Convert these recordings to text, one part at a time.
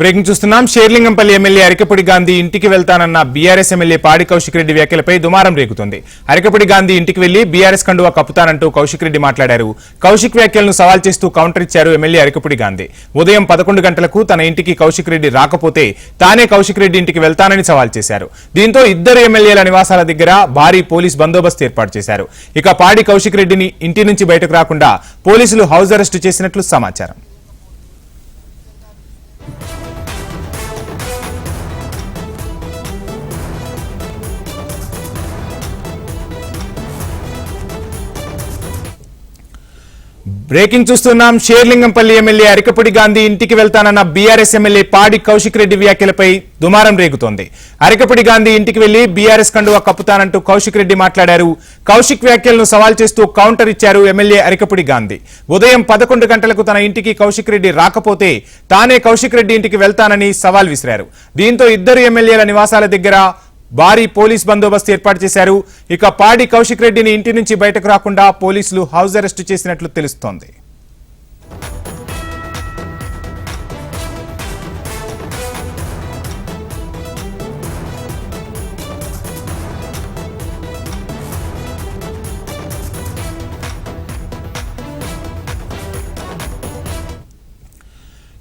Breaking చూస్తున్నాం. Serilingampally MLA Arikapudi Gandhi ఇంటికి వెళ్తానన్న బీఆర్ఎస్ ఎమ్మెల్యే పాడి కౌశిక్ రెడ్డి వ్యాఖ్యలపై దుమారం రేగుతుంది. అరికపూడి గాంధీ ఇంటికి వెళ్ళి బీఆర్ఎస్ కండువా కప్పుతానంటూ కౌశిక్ రెడ్డి మాట్లాడారు. కౌశిక్ వ్యాఖ్యలను సవాల్ చేస్తూ కౌంటర్ ఇచ్చారు ఎమ్మెల్యే అరికపూడి గాంధీ. ఉదయం పదకొండు గంటలకు తన ఇంటికి కౌశిక్ రెడ్డి రాకపోతే తానే కౌశిక్ రెడ్డి ఇంటికి వెళ్తానని సవాల్ చేశారు. దీంతో ఇద్దరు ఎమ్మెల్యేల నివాసాల దగ్గర భారీ పోలీస్ బందోబస్తు ఏర్పాటు చేశారు. ఇక పాడి కౌశిక్ రెడ్డిని ఇంటి నుంచి బయటకు రాకుండా పోలీసులు హౌస్ అరెస్టు చేసినట్లు సమాచారం. బ్రేకింగ్ చూస్తున్నాం. షేర్లింగంపల్లి ఎమ్మెల్యే అరికపూడి గాంధీ ఇంటికి వెళ్తానన్న బీఆర్ఎస్ ఎమ్మెల్యే పాడి కౌశిక్ రెడ్డి వ్యాఖ్యలపై దుమారం రేగుతోంది. అరికపూడి గాంధీ ఇంటికి వెళ్ళి బీఆర్ఎస్ కండువా కప్పుతానంటూ కౌశిక్ రెడ్డి మాట్లాడారు. కౌశిక్ వ్యాఖ్యలను సవాల్ చేస్తూ కౌంటర్ ఇచ్చారు ఎమ్మెల్యే అరికపూడి గాంధీ. ఉదయం పదకొండు గంటలకు తన ఇంటికి కౌశిక్ రెడ్డి రాకపోతే తానే కౌశిక్ రెడ్డి ఇంటికి వెళ్తానని సవాల్ విసిరారు. దీంతో ఇద్దరు ఎమ్మెల్యేల నివాసాల దగ్గర భారీ పోలీస్ బందోబస్తు ఏర్పాటు చేశారు. ఇక పాడి కౌశిక్ రెడ్డిని ఇంటి నుంచి బయటకు రాకుండా పోలీసులు హౌస్ అరెస్టు చేసినట్లు తెలుస్తోంది.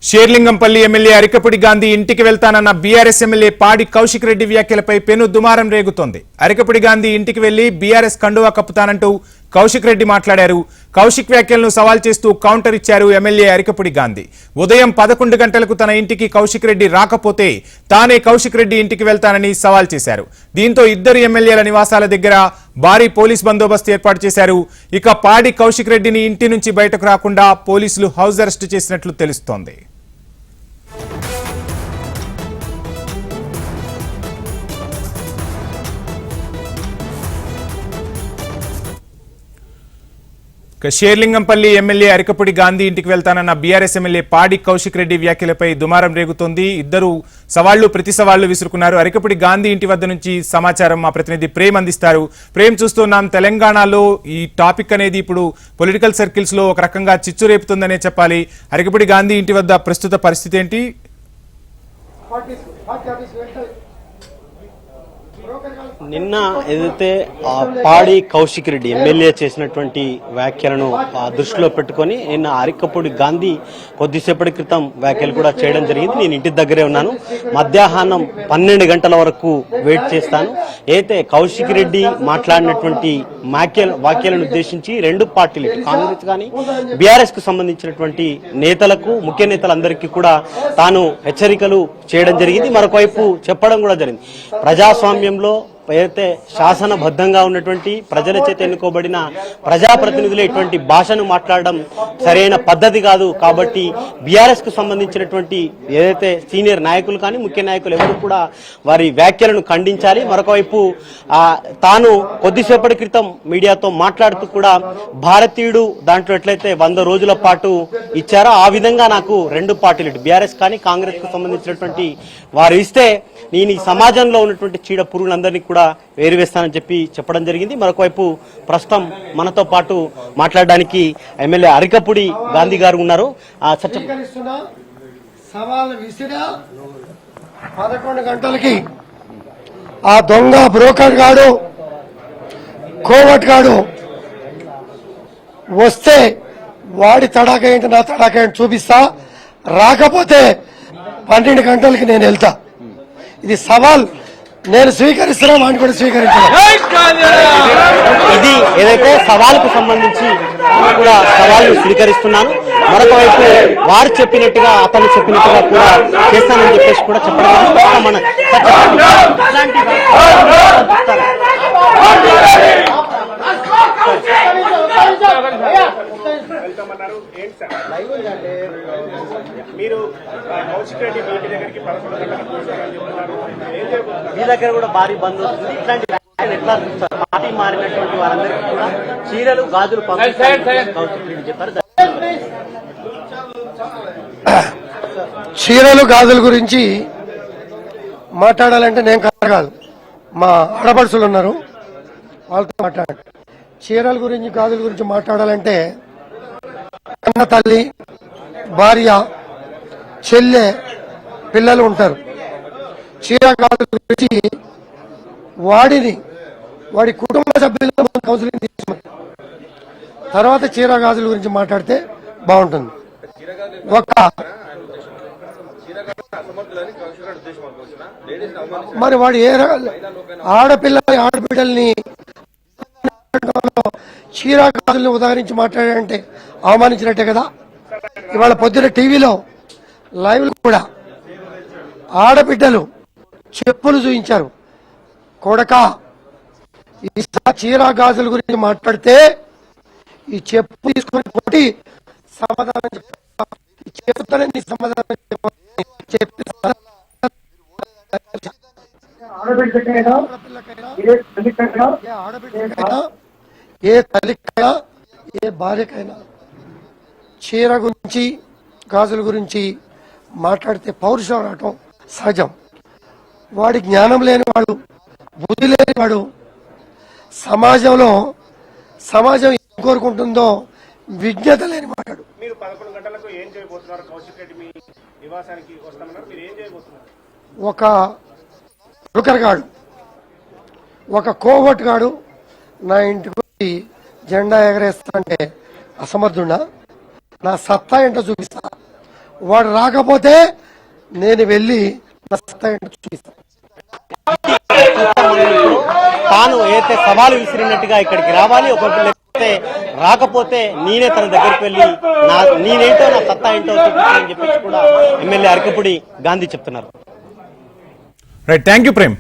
షేర్లింగంపల్లి ఎమ్మెల్యే అరికపుడి గాంధీ ఇంటికి వెళ్తానన్న బీఆర్ఎస్ ఎమ్మెల్యే పాడి కౌశిక్ రెడ్డి వ్యాఖ్యలపై పెను దుమారం రేగుతోంది. అరికపుడి గాంధీ ఇంటికి వెళ్ళి బీఆర్ఎస్ కండువా కప్పుతానంటూ కౌశిక్ రెడ్డి మాట్లాడారు. కౌశిక్ వ్యాఖ్యలను సవాల్ చేస్తూ కౌంటర్ ఇచ్చారు ఎమ్మెల్యే అరికపుడి గాంధీ. ఉదయం పదకొండు గంటలకు తన ఇంటికి కౌశిక్ రెడ్డి రాకపోతే తానే కౌశిక్ రెడ్డి ఇంటికి వెళ్తానని సవాల్ చేశారు. దీంతో ఇద్దరు ఎమ్మెల్యేల నివాసాల దగ్గర భారీ పోలీస్ బందోబస్తు ఏర్పాటు చేశారు. ఇక పాడి కౌశిక్ రెడ్డిని ఇంటి నుంచి బయటకు రాకుండా పోలీసులు హౌస్ అరెస్టు చేసినట్లు తెలుస్తోంది. Yeah. షేర్లింగంపల్లి ఎమ్మెల్యే అరికపుడి గాంధీ ఇంటికి వెళ్తానన్న బీఆర్ఎస్ ఎమ్మెల్యే పాడి కౌశిక్ రెడ్డి వ్యాఖ్యలపై దుమారం రేగుతోంది. ఇద్దరు సవాళ్ళు ప్రతి సవాళ్ళు విసురుకున్నారు. అరికపుడి గాంధీ ఇంటి వద్ద నుంచి సమాచారం మా ప్రతినిధి ప్రేమ్ అందిస్తారు. ప్రేమ్ చూస్తున్నాం తెలంగాణలో ఈ టాపిక్ అనేది ఇప్పుడు పొలిటికల్ సర్కిల్స్లో ఒక రకంగా చిచ్చు రేపుతుందనే చెప్పాలి. అరికపుడి గాంధీ ఇంటి వద్ద ప్రస్తుత పరిస్థితి ఏంటి? నిన్న ఏదైతే పాడి కౌశిక్ రెడ్డి ఎమ్మెల్యే చేసినటువంటి వ్యాఖ్యలను దృష్టిలో పెట్టుకొని నిన్న అరికపూడి గాంధీ కొద్దిసేపటి క్రితం వ్యాఖ్యలు కూడా చేయడం జరిగింది. నేను ఇంటి దగ్గరే ఉన్నాను. మధ్యాహ్నం పన్నెండు గంటల వరకు వెయిట్ చేస్తాను. అయితే కౌశిక్ రెడ్డి మాట్లాడినటువంటి వ్యాఖ్యలు వ్యాఖ్యలను ఉద్దేశించి రెండు పార్టీలు కాంగ్రెస్ కానీ బీఆర్ఎస్కు సంబంధించినటువంటి నేతలకు ముఖ్య నేతలందరికీ కూడా తాను హెచ్చరికలు చేయడం జరిగింది. మరొకవైపు చెప్పడం కూడా జరిగింది. ప్రజాస్వామ్యంలో ఏదైతే శాసనబద్ధంగా ఉన్నటువంటి ప్రజల చేత ఎన్నుకోబడిన ప్రజాప్రతినిధులు ఇటువంటి భాషను మాట్లాడడం సరైన పద్ధతి కాదు. కాబట్టి బీఆర్ఎస్కు సంబంధించినటువంటి ఏదైతే సీనియర్ నాయకులు కానీ ముఖ్య నాయకులు ఎవరు కూడా వారి వ్యాఖ్యలను ఖండించాలి. మరొకవైపు ఆ, తాను కొద్దిసేపటి క్రితం మీడియాతో మాట్లాడుతూ కూడా భారతీయుడు దాంట్లో ఎట్లయితే వంద రోజుల పాటు ఇచ్చారో ఆ విధంగా నాకు రెండు పార్టీలు ఇటు బీఆర్ఎస్ కానీ కాంగ్రెస్కు సంబంధించినటువంటి వారు ఇస్తే నేను ఈ సమాజంలో ఉన్నటువంటి చీడ పురుగులందరినీ కూడా వేరువేస్తానని చెప్పి చెప్పడం జరిగింది. మరొకవైపు ప్రస్తుతం మనతో పాటు మాట్లాడడానికి ఎమ్మెల్యే అరికపుడి గాంధీ గారు ఉన్నారు. ఆ పదకొండు గంటలకి ఆ దొంగ బ్రోకర్ గాడు కోవట్ గాడు వస్తే వాడి తడాక ఏంటి నా తడాక ఏంటి చూపిస్తా. రాకపోతే పన్నెండు గంటలకి నేను వెళ్తా. ఇది సవాల్. నేను స్వీకరిస్తున్నా వాడిని కూడా స్వీకరించాను ఇది ఏదైతే సవాలుకు సంబంధించి నేను కూడా సవాళ్ళు స్వీకరిస్తున్నాను మరొక వైపు వారు చెప్పినట్టుగా అతను చెప్పినట్టుగా కూడా చేస్తానని చెప్పేసి కూడా చెప్పడం. మన మీరు కౌశిక్ రెడ్డి మీ ఇంటి దగ్గరికి పదకొండు గంటలకు వస్తారని చెప్తున్నారు ఏం జరుగుతుంది మీ దగ్గర కూడా భారీ బంద్ వస్తుంది. ఇట్లాంటి ఎట్లా చూస్తారు? పార్టీ మారినటువంటి వారందరికీ కూడా చీరలు గాజులు చెప్పారు. చీరలు గాజుల గురించి మాట్లాడాలంటే నేను కాదు కాదు. మా ఆడపడుచులు ఉన్నారు. వాళ్ళతో మాట్లాడండి. చీరల గురించి గాజుల గురించి మాట్లాడాలంటే అన్న తల్లి భార్య చెల్లె పిల్లలు ఉంటారు. చీరగాజుల గురించి వాడిని వాడి కుటుంబ సభ్యులతో ముందు కౌన్సిలింగ్ తీసుకున్నాం. తర్వాత చీరగాజుల గురించి మాట్లాడితే బాగుంటుంది. ఒక మరి వాడు ఏ ఆడపిల్లని ఆడపిల్ల చీరా గాజుల్ని ఉదాహరించి మాట్లాడాడంటే అవమానించినట్టే కదా? ఇవాళ పొద్దున టీవీలో లైవ్ కూడా ఆడబిడ్డలు చెప్పులు చూపించారు కొడక ఈసారి చీర గాజుల గురించి మాట్లాడితే ఈ చెప్పు తీసుకుని పోటీ సమాధానం చెప్తానని నీ సమాధానం చెప్పి. ఆడబిడ్డకైనా ఏ తల్లికైనా ఏ ఆడబిడ్డకైనా ఏ తల్లికైనా ఏ భార్యకైనా చీర గురించి గాజుల గురించి మాట్లాడితే పౌరుషం రావటం సహజం. వాడి జ్ఞానం లేనివాడు బుద్ధి లేనివాడు సమాజంలో సమాజం ఏం కోరుకుంటుందో విజ్ఞత లేని చేయబోతున్నారు? ఒక రుకరగాడు ఒక కోవట్ గాడు నా ఇంటికి జెండా ఎగరేస్తా అంటే అసమర్థుడా? నా సత్తా ఏంటో చూపిస్తా. వాడు రాకపోతే నేను వెళ్ళి తాను ఏదైతే సవాలు విసిరినట్టుగా ఇక్కడికి రావాలి ఒకటి లేకపోతే రాకపోతే నేనే తన దగ్గరికి వెళ్ళి నా నేనేంటో నా సత్తా ఏంటో అని చెప్పేసి కూడా ఎమ్మెల్యే అరకపుడి గాంధీ చెప్తున్నారు. Right thank you Prem